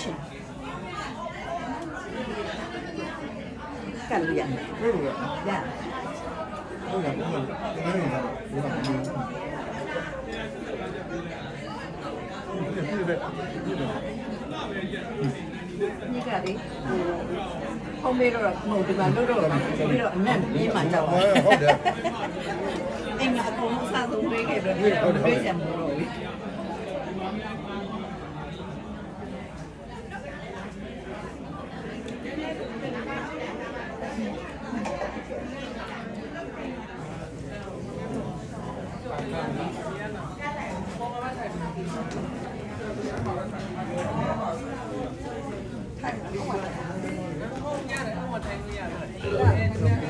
ချင်ကတ်လို့ရတယ်ဟုတ်ကဲ့ရဟုတ်ကဲ့ဟုတ်ကဲ့ဒီနေ့ကတော့ဒီမှာဒီဒီဒီဒီนี่ကလေဟိုဖုံးမေးတော့မဟုတ်ဒီမှာလို့တော့ပြီးတော့အနက်ပြင်းမှကြောက်ပါဟုတ်တယ်အင်းကအကုန်လုံးစားဆုံးပေးခဲ့တော့ဒီတော့ပြေးကြမှာတော့ဘူးအရိယာမိဘု ဒ္ဓရဏံကိသာမိအရိယာမိသမန္တရဏံကိသာမိအရိယာမိသံဃာတရဏံကိသာမိတတိယ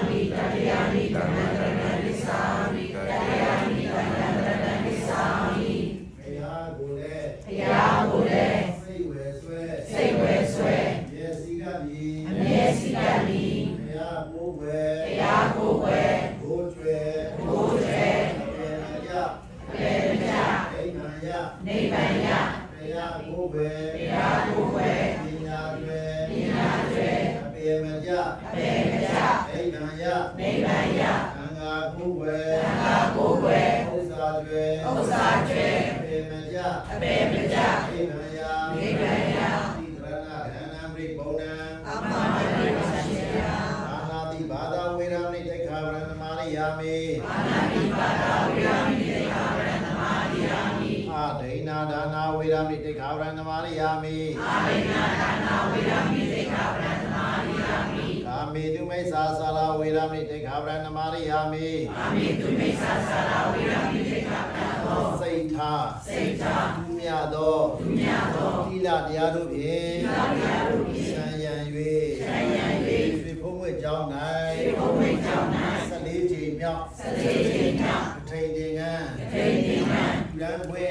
ကြအပေမကြနိဗ္ဗာန်ရနိဗ္ဗာန်ရသံဃာကိုယ်ွယ်သံဃာကိုယ်ွယ်ဥစ္စာကျွယ်ဥစ္စာကျွယ်အပေမကြအပေမကြနိဗ္ဗာန်ရနိဗ္ဗာန်ရသီရဏဓနံပရိပုံဏံအမမတိပါရှိယအာနာတိဘာဒဝေရမိတိခာဗရဏမာရိယာမိအာနာတိဘာဒဝေရမိတိခာဗရဏမာရိယာမိအာဒိနာဒါနာဝေရမိတိခာဗရဏမာရိယာမိအာဒိနာဒါနာဝေရမိတိခာဗရဏမာရိယာ မိကာမေတုမိစ္ဆာသာလာဝေရမိတိခာဗရဏမာရိယာမိကာမေတုမိစ္ဆာသာလာဝေရမိတိခာဗရဏသောစိတ်ထားစိတ်ထားသူမြတ်သောသူမြတ်သောသီလတရားတို့ဖြင့်သီလတရားတို့ဖြင့်ဆံရံ၍ဆံရံ၍ရွှေဖုံးဝဲကြောင်း၌ရွှေဖုံးဝဲကြောင်း၌14ချိန်မြောက်14ချိန်မြောက်ထိန်တင်ကံထိန်တင်ကံလူရန်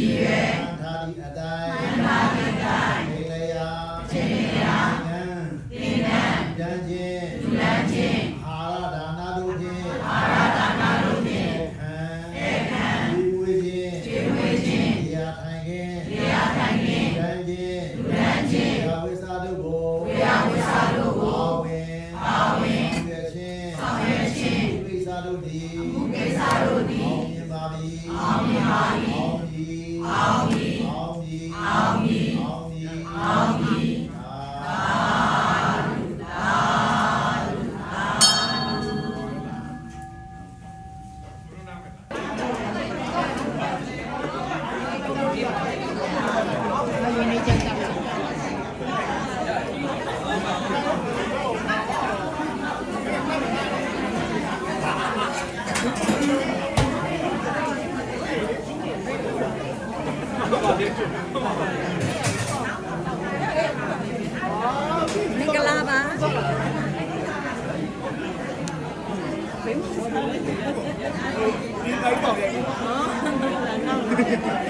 ယ်ဒီရွယ်သာတိအတိုင်းသာတိအတိုင်းနေလျာနေလျာသင်္ကန်းသင်္ကန်းတန်းချင်းတန်းချင်းအာရဒါနာတို့ဖြင့်အာရဒါနာတို့ဖြင့်ခံခံဒီဝေချင်းဒီဝေချင်းတရားထိုင်ခြင်းတရားထိုင်ခြင်းတန်းချင်းတန်းချင်းဝိသတို့ကိုဝိဝိသတို့ကိုအာဝင်အာဝင်ရွယ်ချင်းဆောင်ရွယ်ချင်းဝိသတို့သည်ဝိသတို့သည်အောင်မြင်ပါပြီအောင်မြင်ပါပြီ မင်္ဂလာပါဒီတို